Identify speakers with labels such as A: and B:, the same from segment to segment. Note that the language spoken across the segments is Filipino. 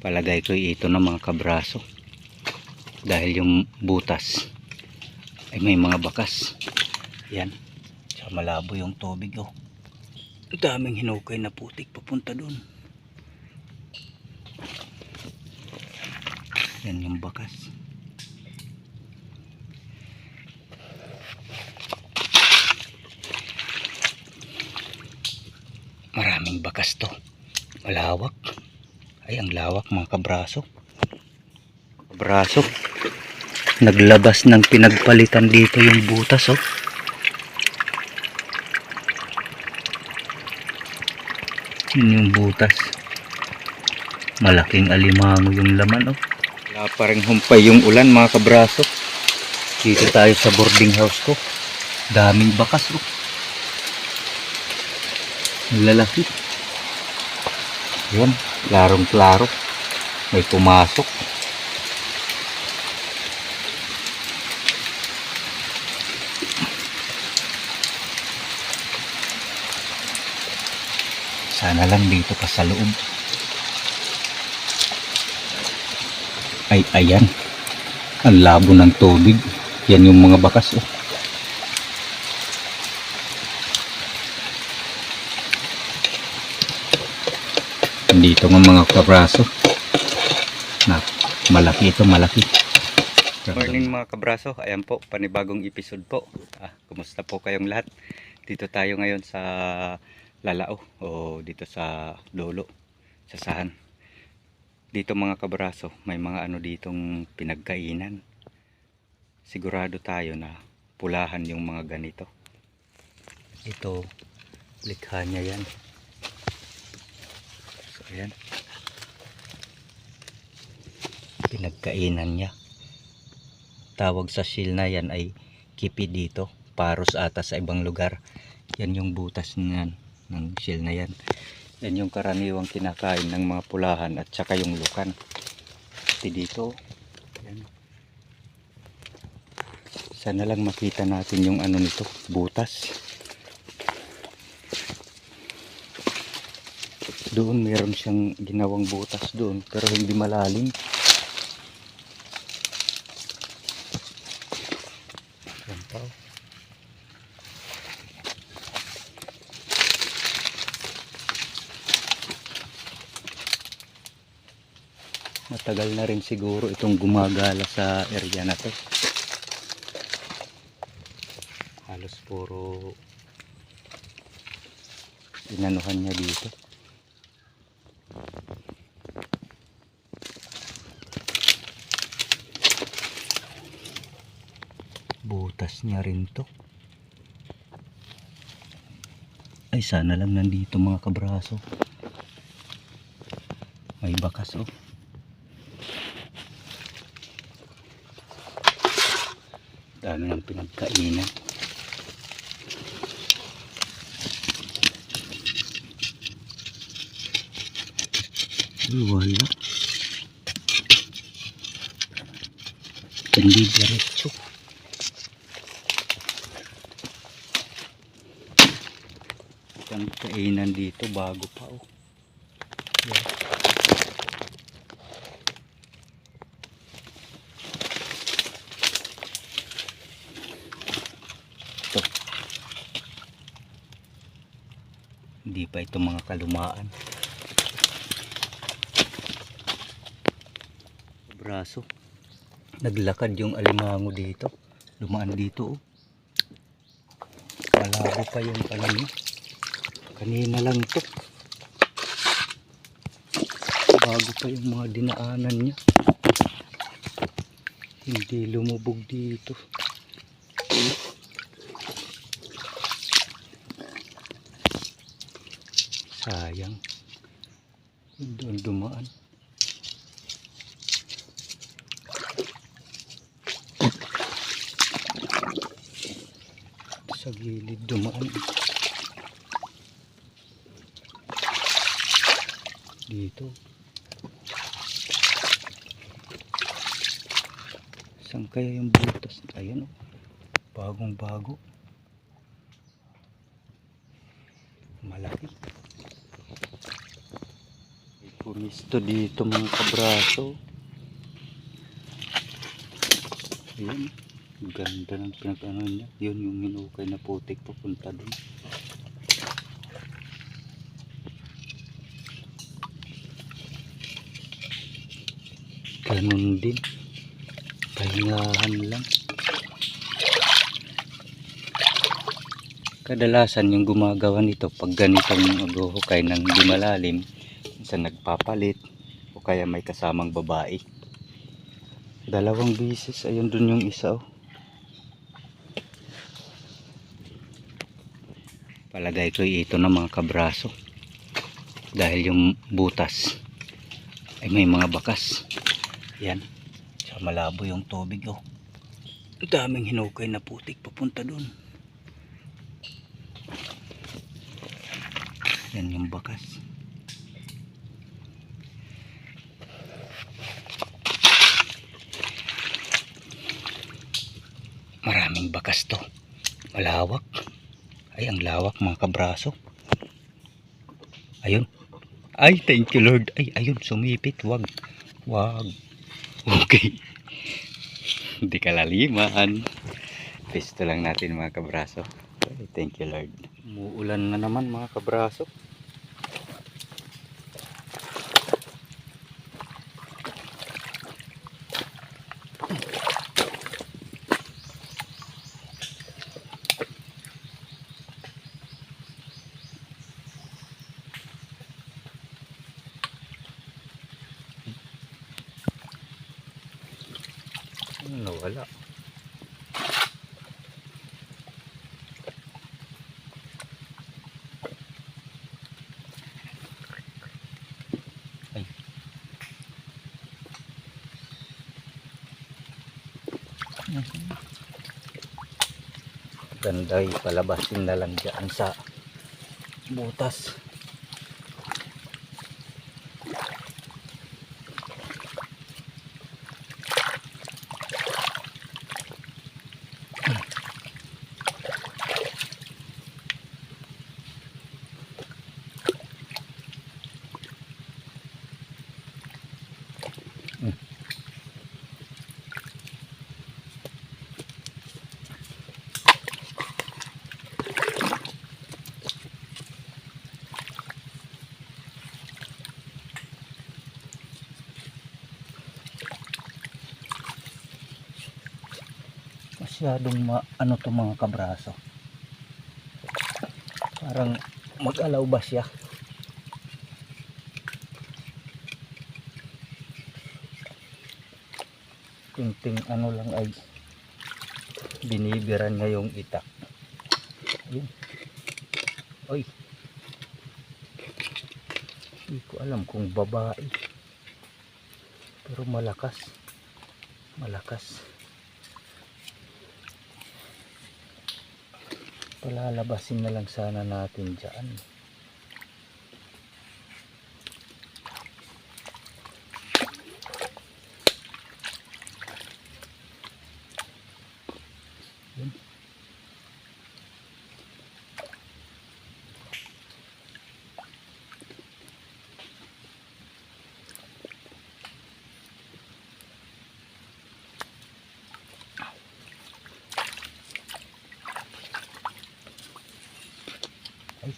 A: palagay ko ito ng mga kabraso. Dahil yung butas ay may mga bakas. Yan. Sa malabo yung tubig oh. Daming hinukay na putik papunta doon yan yung bakas. Maraming bakas to. Malawak ay ang lawak mga kabraso. Kabraso. Naglabas ng pinagpalitan dito yung butas oh. Yun yung butas. Malaking alimango yung laman oh. Wala pa rin humpay yung ulan mga kabraso. Dito tayo sa boarding house ko. Daming bakas oh. Lalaki yan klarong klaro may pumasok. Sana lang dito pa sa loob. Ay ayan. Ang labo ng tubig. Yan yung mga bakas oh. Dito ng mga kabraso. Na malaki ito malaki. Morning mga kabraso. Ayan po panibagong episode po. Ah, kumusta po kayong lahat? Dito tayo ngayon sa Lalao o dito sa Lolo sa Sahan. Dito mga kabraso may mga ano ditong pinagkainan. Sigurado tayo na pulahan yung mga ganito. Ito likha niya yan ayan. Pinagkainan niya. Tawag sa shield na yan ay kipi dito. Paros ata sa ibang lugar. Yan yung butas niyan ng shield na yan. Yan yung karaniwang kinakain ng mga pulahan at saka yung lukan. Pati dito. Yan. sana lang makita natin yung ano nito butas doon meron siyang ginawang butas doon pero hindi malalim. Oh. matagal na rin siguro itong gumagala sa area na to. Halos puro inanuhan niya dito niya rin to. Ay sana lang nandito mga kabraso. May bakas oh. Dami ng pinagkainan. Ay, wala. Hindi diretso ang kainan dito bago pa oh. Yan. ito. Hindi pa ito mga kalumaan. Braso. Naglakad yung alimango dito. Lumaan dito oh. Malabo pa yung kanina kanina lang to. Bago pa yung mga dinaanan niya. Hindi lumubog dito. Sayang. Doon dumaan. Sa gilid dumaan dito saan kaya yung butas ayan oh bagong bago malaki ipuni Pisto dito mga kabraso. Ayan. Ganda ng pinag-ano niya. Yun yung hinukay na putik papunta doon. Ganun din. Pahingahan lang. Kadalasan yung gumagawa nito pag ganitong maghuhukay ng di malalim, minsan nagpapalit o kaya may kasamang babae. Dalawang bisis, ayun dun yung isa oh. Palagay ko ito na mga kabraso. Dahil yung butas ay may mga bakas. Yan. Sa malabo yung tubig oh. Ang daming hinukay na putik papunta dun. Yan yung bakas. Maraming bakas to. Malawak. Ay, ang lawak mga kabraso. Ayun. Ay, thank you Lord. Ay, ayun, sumipit. Wag. Wag. Okay. Hindi kalaliman. Pisto lang natin mga kabraso. Ay, thank you Lord. Muulan na naman mga kabraso. Ano nawala? Ay. Ganda palabasin na lang dyan sa butas. Masyadong ma ano to mga kabraso. Parang mag-alaw ba siya? Tinting ano lang ay binibiran niya yung itak. Ayun. Oy. Hindi ko alam kung babae. Pero malakas. Malakas palalabasin na lang sana natin dyan Yun. Ay.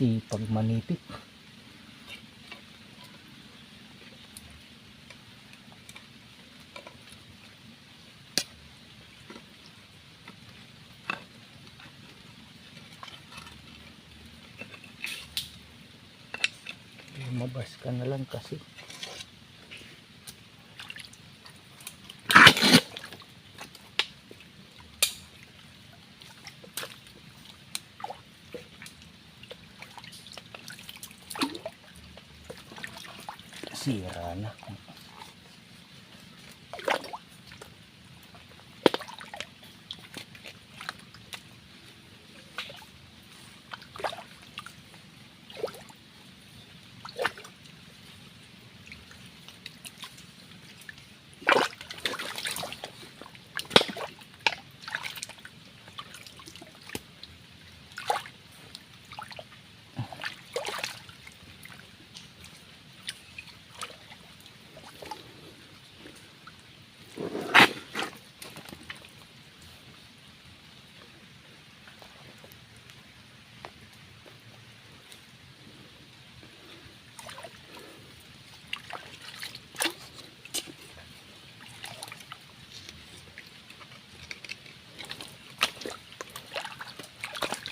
A: Kasi pag manipit, lumabas ka na lang kasi. Sira na.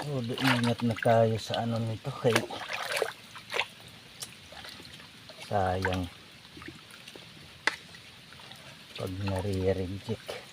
A: Todo ingat na tayo sa ano nito kay sayang pag nare-reject.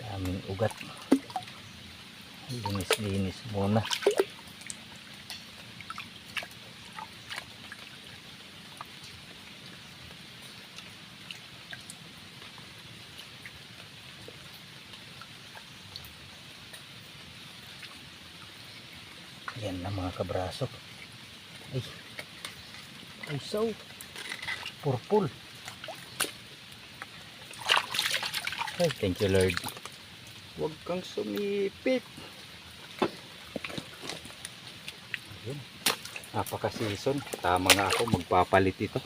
A: Daming ugat. Linis-linis muna. Yan na mga kabraso. Ay. So. Purple. Ay, thank you Lord. Huwag kang sumipit. Napaka-season. Tama nga ako. Magpapalit ito.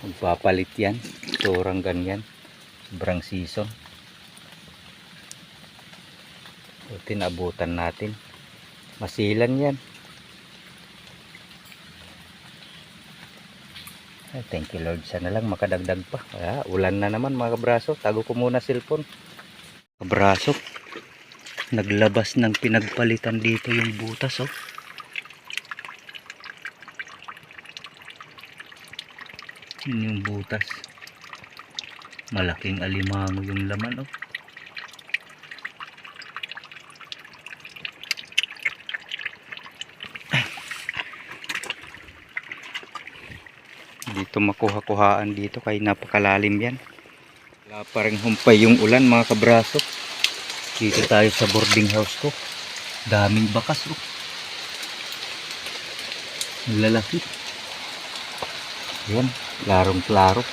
A: Magpapalit yan. Turang ganyan. Sobrang season. Buti naabutan natin. Masilan yan. Ay, thank you Lord. Sana lang makadagdag pa. Ah, ulan na naman mga kabraso. Tago ko muna cellphone. Kabraso. Naglabas ng pinagpalitan dito yung butas oh. Yun yung butas. Malaking alimango yung laman oh. Dito makuha-kuhaan dito kay napakalalim yan. Wala pa rin humpay yung ulan mga kabraso. Dito tayo sa boarding house ko. Daming bakas oh. Lalaki yan klarong klaro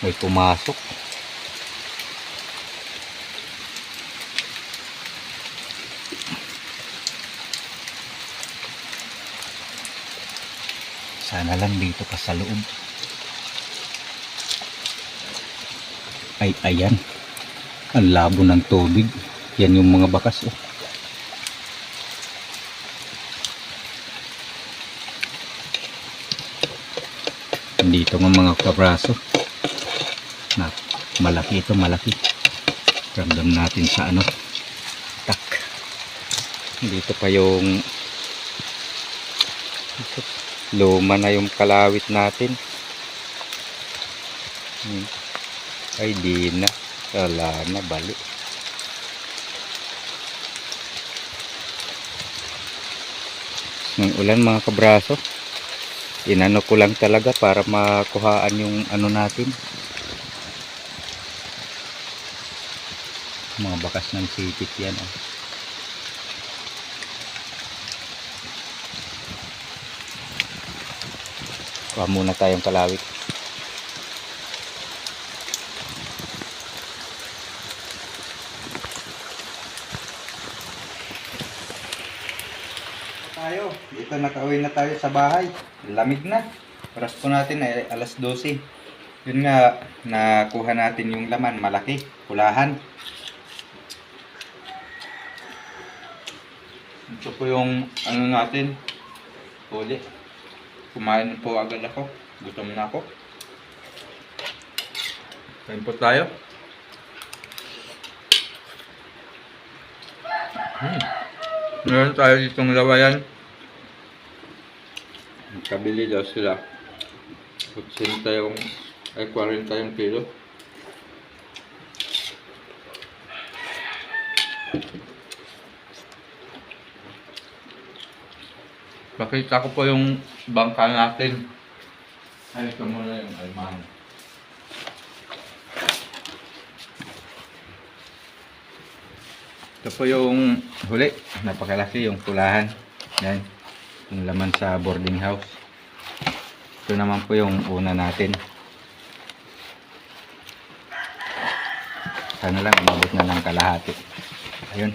A: may pumasok. Sana lang dito ka sa loob. Ay, ayan. Ang labo ng tubig. Yan yung mga bakas. Oh. Dito ng mga kabraso. Na, malaki ito, malaki. Ramdam natin sa ano. Tak. Dito pa yung luma na yung kalawit natin Hmm. Ay di na wala na bali ng ulan mga kabraso inano ko lang talaga para makuhaan yung ano natin mga bakas ng sipit yan oh. Kuha muna tayong kalawit. Tayo. Dito nakauwi na tayo sa bahay. Lamig na. Oras po natin ay alas 12. Yun nga, nakuha natin yung laman. Malaki. Pulahan. Ito po yung ano natin. Huli. Kumain po agad ako. Gutom na ako. Kain po tayo. Hmm. Meron tayo ditong lawayan. Kabili daw sila. 80 yung, ay 40 yung kilo. Pakita ko po yung bangka natin. Ay, ito muna yung alman. Ito po yung huli. Napakalaki yung pulahan. Yan. Yung laman sa boarding house. Ito naman po yung una natin. Sana lang umabot na ng kalahati. Ayun.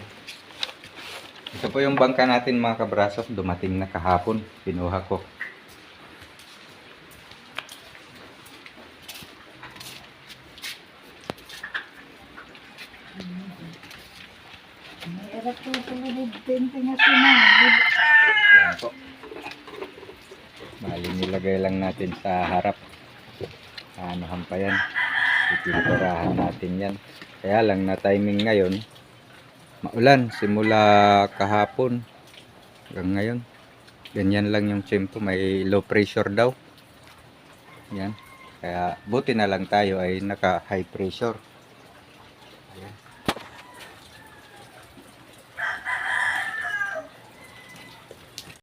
A: Ito po yung bangka natin mga kabraso. Dumating na kahapon. Pinuha ko.
B: Era po pala ni Bente nga sinabod.
A: Yan po. Bali nilagay lang natin sa harap. Anuhan pa yan. Pipinturahan natin yan. Kaya lang na timing ngayon. Maulan. Simula kahapon. Hanggang ngayon. Ganyan lang yung tiyempo. May low pressure daw. Yan. Kaya buti na lang tayo ay naka high pressure.